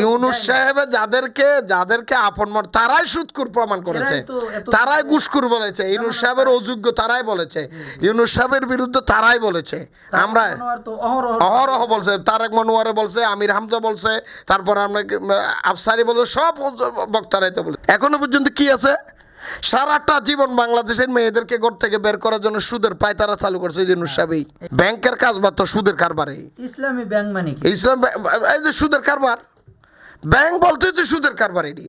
ইউনুস সাহেব যাদেরকে যাদেরকে আপন মন তারাই সুদকুর প্রমাণ করেছে। তারাই ঘুষখুর বলেছে। ইউনুস সাহেবের অযোগ্য তারাই বলেছে। ইউনুস সাহেবের বিরুদ্ধে তারাই বলেছে। আমরা অহরহ বলছে। তারেক মনোয়ারে বলছে আমির হামজা বলছে তারপর আমরা আফসারি বলছে সব বক্তারাই তো বলে এখনও পর্যন্ত কি আছে? সারাটা জীবন বাংলাদেশের মেয়েদেরকে ঘর থেকে বের করার জন্য সুদের পায়তারা চালু করছে ইউনুস সাহেবই। ব্যাংকের কাজ বা তো সুদের কারবারে। ইসলামী ব্যাংক মানে কি? ইসলাম এই যে সুদের কারবার ব্যাংক বলতে তো সুদের কারবার এটি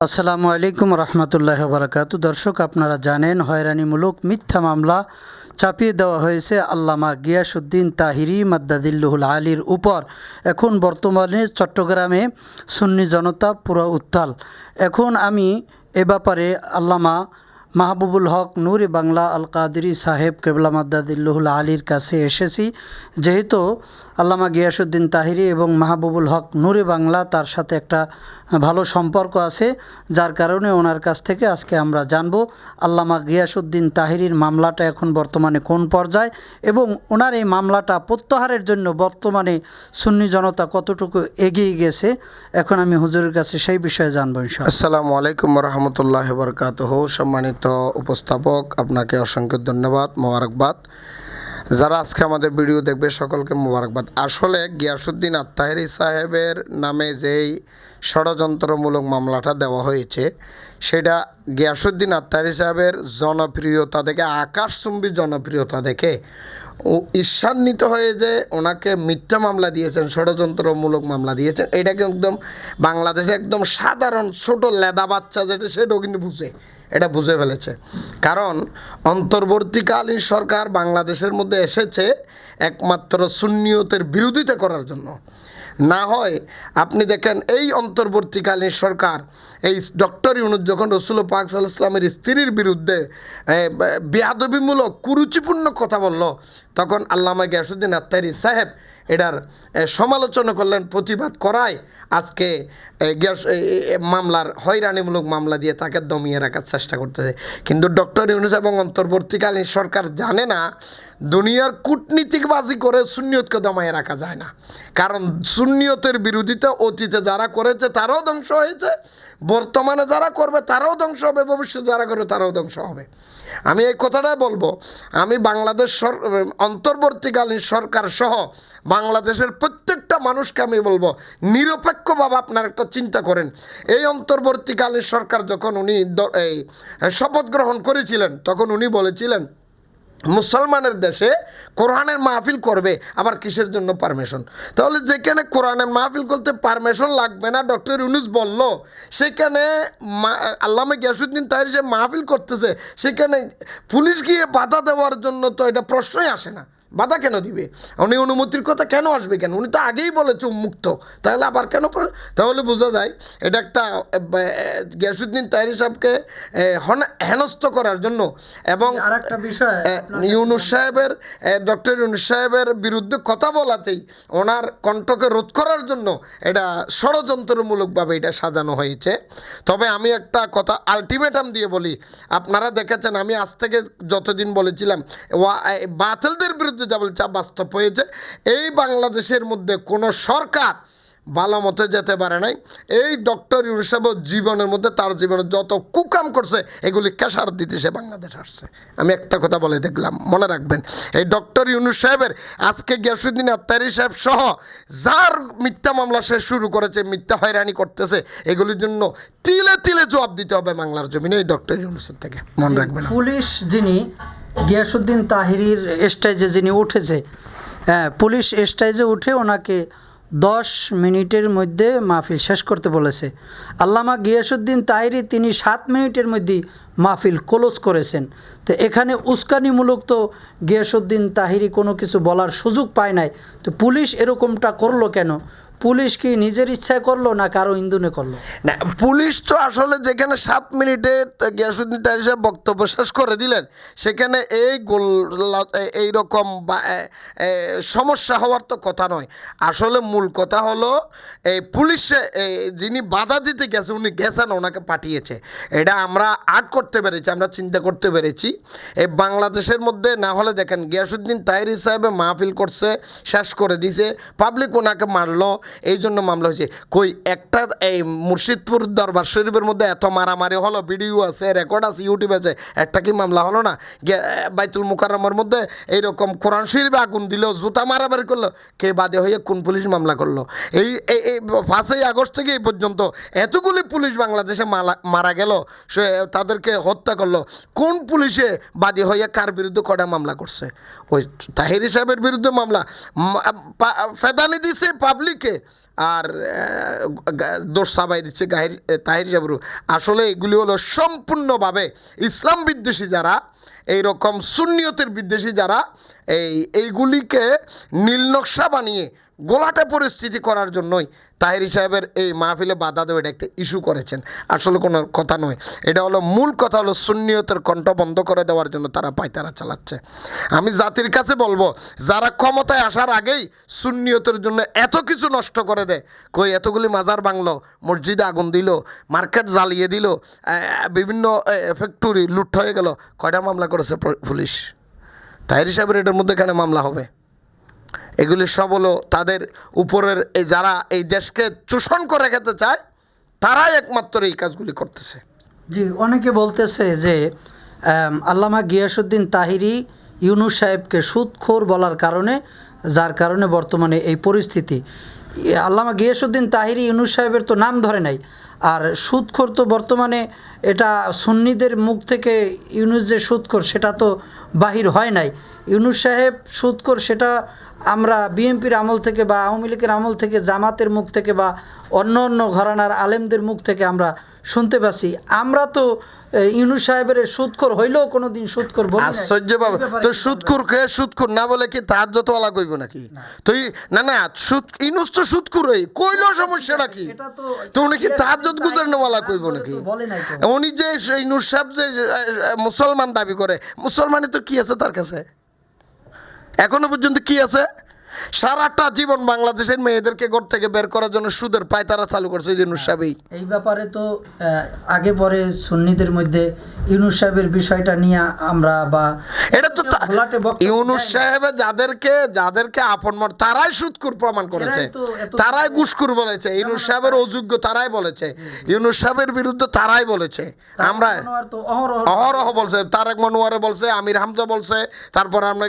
আসসালামু আলাইকুম রহমতুল্লাহ বারাকাতু দর্শক, আপনারা জানেন, হয়রানিমূলক মিথ্যা মামলা চাপিয়ে দেওয়া হয়েছে আল্লামা গিয়াসুদ্দিন তাহিরি মাদ্দাদিল্লুহুল আলীর উপর। এখন বর্তমানে চট্টগ্রামে সুন্নি জনতা পুরো উত্তাল। এখন আমি এ ব্যাপারে আল্লামা মাহবুবুল হক নূরে বাংলা আল কাদরি সাহেব কেবলা মাদ্দাদিল্লুহুল আলীর কাছে এসেছি। যেহেতু আল্লামা গিয়াসুদ্দিন তাহিরি এবং মাহবুবুল হক নূরে বাংলা তার সাথে একটা ভালো সম্পর্ক আছে, যার কারণে ওনার কাছ থেকে আজকে আমরা জানব আল্লামা গিয়াসুদ্দিন তাহিরির মামলাটা এখন বর্তমানে কোন পর্যায়ে এবং ওনার এই মামলাটা প্রত্যাহারের জন্য বর্তমানে সুন্নি জনতা কতটুকু এগিয়ে গেছে। এখন আমি হুজুরের কাছে সেই বিষয়ে জানব আসসালামু আলাইকুম রহমতুল্লাহ বরকাতহ। সম্মানিত উপস্থাপক, আপনাকে অসংখ্য ধন্যবাদ, মোবারকবাদ। যারা আজকে আমাদের ভিডিও দেখবে, সকলকে মোবারকবাদ। আসলে গিয়াসুদ্দিন আত্মাহেরি সাহেবের নামে যেই ষড়যন্ত্রমূলক মামলাটা দেওয়া হয়েছে, সেটা গিয়াসুদ্দিন আত্মাহেরি সাহেবের জনপ্রিয়তা দেখে, আকাশচুম্বী জনপ্রিয়তা দেখে ঈর্ষান্বিত হয়ে যে ওনাকে মিথ্যা মামলা দিয়েছেন, ষড়যন্ত্রমূলক মামলা দিয়েছেন এটাকে একদম বাংলাদেশে একদম সাধারণ ছোট লেদা বাচ্চা যেটা, সেটাও কিন্তু বুঝে, এটা বুঝে ফেলেছে। কারণ অন্তর্বর্তীকালীন সরকার বাংলাদেশের মধ্যে এসেছে একমাত্র সুন্নিয়তের বিরোধিতা করার জন্য। না হয় আপনি দেখেন এই অন্তর্বর্তীকালীন সরকার, এই ডক্টর ইউনুস যখন রসুল পাক সাল্লাহ ইসলামের স্ত্রীর বিরুদ্ধে বেয়াদবিমূলক, কুরুচিপূর্ণ কথা বলল, তখন আল্লামা গিয়াসুদ্দিন আত্মারি সাহেব এটার সমালোচনা করলেন, প্রতিবাদ করায় আজকে গ্যাস মামলার হয়রানিমূলক মামলা দিয়ে তাকে দমিয়ে রাখার চেষ্টা করতেছে। কিন্তু ডক্টর ইউনুস এবং অন্তর্বর্তীকালীন সরকার জানে না, দুনিয়ার কূটনীতিকবাজি করে সুন্নিয়তকে দমায়ে রাখা যায় না। কারণ সুন্নিয়তের বিরোধিতা অতীতে যারা করেছে, তারাও ধ্বংস হয়েছে। বর্তমানে যারা করবে, তারাও ধ্বংস হবে। ভবিষ্যতে যারা করবে, তারাও ধ্বংস হবে। আমি এই কথাটাই বলব। আমি বাংলাদেশ অন্তর্বর্তীকালীন সরকার সহ বাংলাদেশের প্রত্যেকটা মানুষকে আমি বলব, নিরপেক্ষভাবে আপনার একটা চিন্তা করেন। এই অন্তর্বর্তীকালীন সরকার যখন উনি এই শপথ গ্রহণ করেছিলেন, তখন উনি বলেছিলেন, মুসলমানের দেশে কোরআনের মাহফিল করবে, আবার কিসের জন্য পারমিশন? তাহলে যেখানে কোরআনের মাহফিল করতে পারমিশন লাগবে না, ডক্টর ইউনুস বলল, সেখানে আল্লামা গিয়াসুদ্দিন তাহির যে মাহফিল করতেছে, সেখানে পুলিশ গিয়ে বাধা দেওয়ার জন্য তো এটা প্রশ্নই আসে না। বাধা কেন দিবে? উনি অনুমতির কথা কেন আসবে কেন? উনি তো আগেই বলেছে উন্মুক্ত। তাহলে আবার কেন তাহলে বোঝা যায় এটা একটা গিয়াসুদ্দিন তাহির সাহেবকে হেনস্থ করার জন্য। এবং ইউনুস সাহেবের ডক্টর ইউনুস সাহেবের বিরুদ্ধে কথা বলাতেই ওনার কণ্ঠকে রোধ করার জন্য এটা ষড়যন্ত্রমূলকভাবে এটা সাজানো হয়েছে। তবে আমি একটা কথা আলটিমেটাম দিয়ে বলি আপনারা দেখেছেন আমি আজ থেকে যতদিন বলেছিলাম বাতিলদের বিরুদ্ধে যা বলছে বাস্তব হয়েছে। এই বাংলাদেশের মধ্যে কোনো সরকার ভালো মতে যেতে পারে নাই। এই ডক্টর ইউনুস জীবনের মধ্যে তার জীবনে যত কুকাম করছে, এগুলি কেশার দিতে সে বাংলাদেশ আসছে। আমি একটা কথা বলে দেখলাম, মনে রাখবেন, এই ডক্টর ইউনুস সাহেবের আজকে গিয়াসুদ্দিন আত্মারি সাহেব সহ যার মিথ্যা মামলা সে শুরু করেছে, মিথ্যা হয়রানি করতেছে, এগুলির জন্য তিলে তিলে জবাব দিতে হবে বাংলার জমিনে এই ডক্টর ইউনুসের থেকে। মনে রাখবেন। পুলিশ যিনি গিয়াসুদ্দিন তাহিরির স্টেজে যিনি উঠেছে হ্যাঁ পুলিশ স্টেজে উঠে ওনাকে দশ মিনিটের মধ্যে মাহফিল শেষ করতে বলেছে। আল্লামা গিয়াসুদ্দিন তাহিরি তিনি সাত মিনিটের মধ্যে মাহফিল ক্লোজ করেছেন। তো এখানে উস্কানিমূলক তো গিয়াসুদ্দিন তাহিরি কোনো কিছু বলার সুযোগ পায় নাই। তো পুলিশ এরকমটা করল কেন? পুলিশ কি নিজের ইচ্ছায় করল না কারও ইন্ধনে করল? না পুলিশ তো আসলে যেখানে সাত মিনিটে গিয়াসুদ্দিন তাই সাহেব বক্তব্য শেষ করে দিলেন সেখানে এই গোল এইরকম বা এ, এ, সমস্যা হওয়ার তো কথা নয়। আসলে মূল কথা হলো এই পুলিশে যিনি বাধা দিতে গেছে উনি গেছেন ওনাকে পাঠিয়েছে। এটা আমরা আর্ট করতে পেরেছি আমরা চিন্তা করতে পেরেছি। এই বাংলাদেশের মধ্যে না হলে দেখেন গিয়াসুদ্দিন তাহির সাহেবে মাহফিল করছে শেষ করে দিছে পাবলিক ওনাকে মারলো এই জন্য মামলা হয়েছে। কই, একটা এই মুর্শিদপুর দরবার শরীফের মধ্যে এত মারামারি হলো, ভিডিও আছে রেকর্ড আছে ইউটিউব আছে, একটা কি মামলা হলো না? বাইতুল মুকাররমের মধ্যে এইরকম কোরআন শরীফে আগুন দিল, জুতা মারামারি করল, কে বাদে হয়ে কোন পুলিশ মামলা করল? এই এই আগস্ট থেকে এই পর্যন্ত এতগুলি পুলিশ বাংলাদেশে মারা গেল, সে তাদেরকে হত্যা করল, কোন পুলিশে বাদী হয়ে কার বিরুদ্ধে কটা মামলা করছে? ওই তাহির সাহেবের বিরুদ্ধে মামলা ফেদানি দিছে পাবলিকে আর দোষ সাবাই দিচ্ছে গাহির তাহির জাবরু। আসলে এগুলি হলো সম্পূর্ণভাবে ইসলাম বিদ্বেষী যারা এই রকম সুন্নিয়তের বিদ্বেষী যারা এই, এইগুলিকে নীলনকশা বানিয়ে গোলাটে পরিস্থিতি করার জন্যই তাহির সাহেবের এই মাহফিলে বাধা দেওয়া এটা একটা ইস্যু করেছেন। আসলে কোনো কথা নয়। এটা হলো মূল কথা হলো সুন্নিয়তের কণ্ঠ বন্ধ করে দেওয়ার জন্য তারা পায়তারা চালাচ্ছে। আমি জাতির কাছে বলব, যারা ক্ষমতায় আসার আগেই সুন্নিয়তের জন্য এত কিছু নষ্ট করে দেয়, কই এতগুলি মাজার বাংলো মসজিদে আগুন দিল, মার্কেট জ্বালিয়ে দিল বিভিন্ন ফ্যাক্টরি লুট হয়ে গেল, কয়টা মামলা করেছে পুলিশ। তাহির সাহেবের এটার মধ্যে কেন মামলা হবে। এগুলি সব হলো তাদের উপরের এই যারা এই দেশকে চোষণ করে খেতে চায়, তারাই একমাত্র এই কাজগুলি করতেছে। জি, অনেকে বলতেছে যে আল্লামা গিয়াসুদ্দিন তাহিরি ইউনুস সাহেবকে সুদখোর বলার কারণে, যার কারণে বর্তমানে এই পরিস্থিতি। আল্লামা গিয়াসুদ্দিন তাহিরি ইউনুস সাহেবের তো নাম ধরে নাই। আর সুদখোর তো বর্তমানে এটা সুন্নিদের মুখ থেকে ইউনুস যে সুদখোর, সেটা তো বাহির হয় নাই। ইউনুস সাহেব সুদখোর, সেটা আমরা বিএনপির আমল থেকে বা আওয়ামী লীগের আমল থেকে, জামাতের মুখ থেকে বা অন্য অন্য ঘরানার আলেমদের মুখ থেকে আমরা শুনতে পাচ্ছি। আমরা তো ইউনুস সাহেবের সুদখোর হইলেও কোনো দিন সুদখোর বলি। আশ্চর্য বাবা। তো কি সুদকুর কে সুদকুর না বলে কি তার যত ওলা কইব নাকি? তুই না না সুদ ইনুস তো সুদকুর হই কইলো সমস্যাটা কি? এটা তো উনি কি তার যত গুজার নেওয়ালা কইব নাকি। উনি যে ইনুস সাহেব যে মুসলমান দাবি করে মুসলমানের তো কি আছে তার কাছে? এখনও পর্যন্ত কি আছে? সারাটা জীবন বাংলাদেশের মেয়েদেরকে ঘর থেকে বের করার জন্য সুদের পায়তারা চালু করছে এই সাহেবই এই ব্যাপারে তো আগে পরে সুন্নিদের মধ্যে ইউনুস সাহেবের বিষয়টা নিয়ে আমরা বা এটা তো বক্তব্য ইউনুস সাহেব যাদেরকে যাদেরকে আপন মন তারাই সুদকুর প্রমাণ করেছে। তারাই ঘুষকুর বলেছে। ইউনুস সাহেবের অযোগ্য তারাই বলেছে। ইউনুস সাহেবের বিরুদ্ধে তারাই বলেছে। আমরা অহরহ বলছে। তারেক মনোয়ারে বলছে আমির হামজা বলছে তারপর আমরা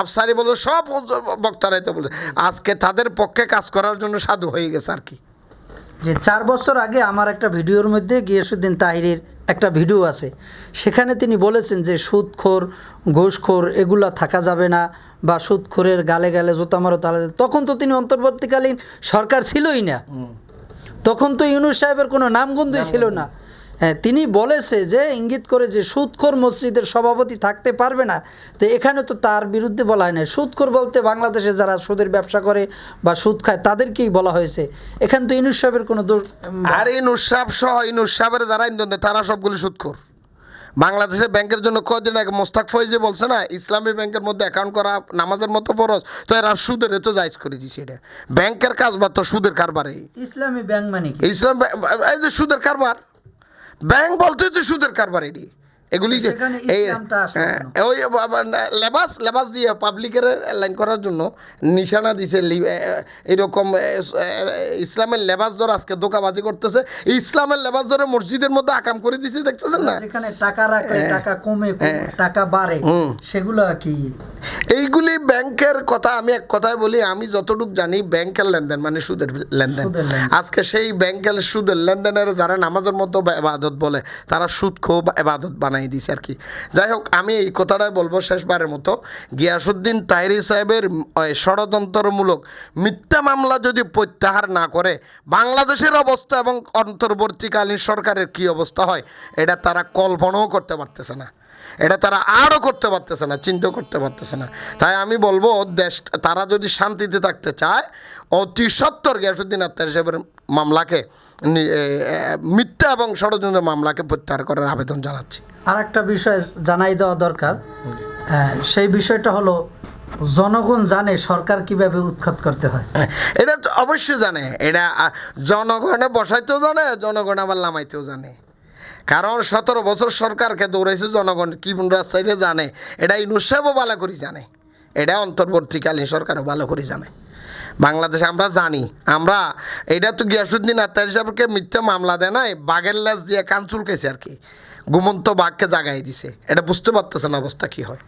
আফসারি বলছে সব বক্তারাই তো বলছে আজকে তাদের পক্ষে কাজ করার জন্য সাধু হয়ে গেছে আর কি। যে চার বছর আগে আমার একটা ভিডিওর মধ্যে গিয়াসুদ্দিন তাহিরের একটা ভিডিও আছে। সেখানে তিনি বলেছেন যে সুদখোর ঘোষখোর এগুলা থাকা যাবে না বা সুদখোরের গালে গালে জোতা মারো তালে তখন তো তিনি অন্তর্বর্তীকালীন সরকার ছিলই না। তখন তো ইউনুস সাহেবের কোনো নামগন্ধই ছিল না। তিনি বলেছে যে ইঙ্গিত করে যে সুদখোর মসজিদের সভাপতি থাকতে পারবে না। তো এখানে তো তার বিরুদ্ধে বলা হয় না সুদখোর বলতে বাংলাদেশে যারা সুদের ব্যবসা করে বা সুদ খায় তাদেরকেই বলা হয়েছে। এখানে তো ইউনুস সাহেবের কোনো দোষ আর ইনুস সাহেব সহ ইনুস সাহেবের যারা ইন্ধন দেয় তারা সবগুলি সুদখোর বাংলাদেশের ব্যাংকের জন্য কদিন আগে মোস্তাক ফৈজি বলছে না ইসলামী ব্যাংকের মধ্যে অ্যাকাউন্ট করা নামাজের মতো ফরজ তো এরা সুদের তো জায়জ করে দিছে এটা। ব্যাংকের কাজ বা তো সুদের কারবারে ইসলামী ব্যাংক মানে কি? ইসলাম এই যে সুদের কারবার। ব্যাংক বলতে তো সুদের কারবার এটি এগুলি যে এই হ্যাঁ? ওই লেবাস লেবাস দিয়ে পাবলিকের লাইন করার জন্য নিশানা দিছে এইরকম ইসলামের লেবাস ধরে আজকে দোকাবাজি করতেছে। ইসলামের লেবাস ধরে মসজিদের মধ্যে আকাম করে দিছে দেখতেছেন না? যেখানে টাকা রাখলে টাকা কমে কমে, টাকা বাড়ে সেগুলো কি এইগুলি ব্যাংকের কথা আমি এক কথায় বলি আমি যতটুকু জানি ব্যাংকের লেনদেন মানে সুদের লেনদেন। আজকে সেই ব্যাংকের সুদের লেনদেনের যারা নামাজের মতো এবাদত বলে তারা সুদ খো বা এবাদত বানাই দিছে আর কি। যাই হোক আমি এই কথাটাই বলব শেষবারের মতো। গিয়াসুদ্দিন তাইরি সাহেবের ষড়যন্ত্রমূলক মিথ্যা মামলা যদি প্রত্যাহার না করে বাংলাদেশের অবস্থা এবং অন্তর্বর্তীকালীন সরকারের কি অবস্থা হয় এটা তারা কল্পনাও করতে পারতেছে না। এটা তারা আরও করতে পারতেছে না চিন্তা করতে পারতেছে না। তাই আমি বলব দেশ তারা যদি শান্তিতে থাকতে চায় অতি সত্তর গিয়াসুদ্দিন আত্মার সাহেবের মামলাকে মিথ্যা এবং ষড়যন্ত্র মামলাকে প্রত্যাহার করার আবেদন জানাচ্ছি। আর একটা বিষয় জানাই দেওয়া দরকার। সেই বিষয়টা হলো জনগণ জানে সরকার কীভাবে উৎখাত করতে হয়। হ্যাঁ, এটা তো অবশ্যই জানে। এটা জনগণে বসাইতেও জানে জনগণ আবার লামাইতেও জানে। কারণ সতেরো বছর সরকারকে দৌড়াইছে জনগণ, কি রাস্তায় জানে? এটা ইনুসাহেবও ভালো করে জানে। এটা অন্তর্বর্তীকালীন সরকারও ভালো করে জানে। বাংলাদেশে আমরা জানি। আমরা এটা তো গিয়াসুদ্দিন আত্মার সাহেবকে মিথ্যা মামলা দেয় নাই, বাঘের লাশ দিয়ে কান চুলকেছে আর কি। ঘুমন্ত বাঘকে জাগাই দিছে। এটা বুঝতে পারতেছে না অবস্থা কী হয়।